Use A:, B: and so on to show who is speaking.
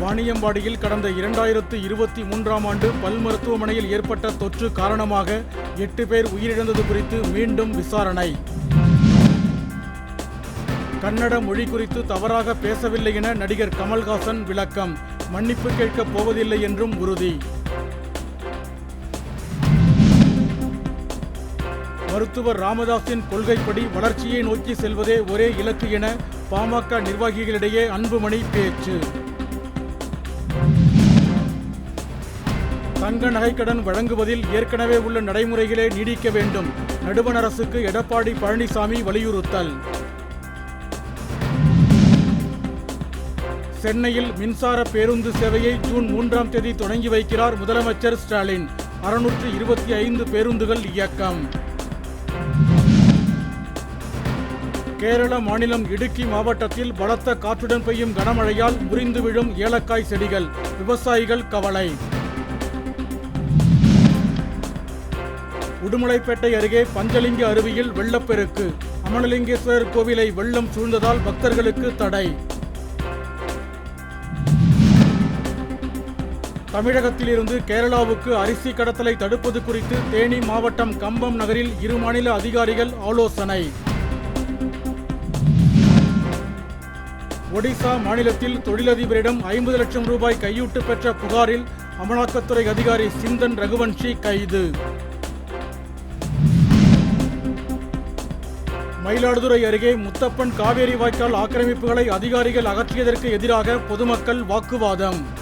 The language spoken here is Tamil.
A: வாணியம்பாடியில் கடந்த இரண்டாயிரத்து இருபத்தி மூன்றாம் ஆண்டு பல் மருத்துவமனையில் ஏற்பட்ட தொற்று காரணமாக எட்டு பேர் உயிரிழந்தது குறித்து மீண்டும் விசாரணை. கன்னட மொழி குறித்து தவறாக பேசவில்லை என நடிகர் கமல்ஹாசன் விளக்கம். மன்னிப்பு கேட்கப் போவதில்லை என்றும் உறுதி. மருத்துவர் ராமதாஸின் கொள்கைப்படி வளர்ச்சியை நோக்கி செல்வதே ஒரே இலக்கு என பாமக நிர்வாகிகளிடையே அன்புமணி பேச்சு. தங்க நகைக்கடன் வழங்குவதில் ஏற்கனவே உள்ள நடைமுறைகளே நீடிக்க வேண்டும். நடுவண் அரசுக்கு எடப்பாடி பழனிசாமி வலியுறுத்தல். சென்னையில் மின்சார பேருந்து சேவையை ஜூன் மூன்றாம் தேதி தொடங்கி வைக்கிறார் முதலமைச்சர் ஸ்டாலின். அறுநூற்று இருபத்தி ஐந்து பேருந்துகள் இயக்கம். கேரள மாநிலம் இடுக்கி மாவட்டத்தில் பலத்த காற்றுடன் பெய்யும் கனமழையால் முறிந்து விழும் ஏலக்காய் செடிகள். விவசாயிகள் கவலை. உடுமலைப்பேட்டை அருகே பஞ்சலிங்க அருவியில் வெள்ளப்பெருக்கு. அமலலிங்கேஸ்வரர் கோவிலை வெள்ளம் சூழ்ந்ததால் பக்தர்களுக்கு தடை. தமிழகத்திலிருந்து கேரளாவுக்கு அரிசி கடத்தலை தடுப்பது குறித்து தேனி மாவட்டம் கம்பம் நகரில் இரு மாநில அதிகாரிகள் ஆலோசனை. ஒடிசா மாநிலத்தில் தொழிலதிபரிடம் ஐம்பது லட்சம் ரூபாய் கையூட்டு பெற்ற புகாரில் அமலாக்கத்துறை அதிகாரி சிந்தன் ரகுவன்ஷி கைது. மயிலாடுதுறை அருகே முத்தப்பன் காவேரி வாய்க்கால் ஆக்கிரமிப்புகளை அதிகாரிகள் அகற்றியதற்கு எதிராக பொதுமக்கள் வாக்குவாதம்.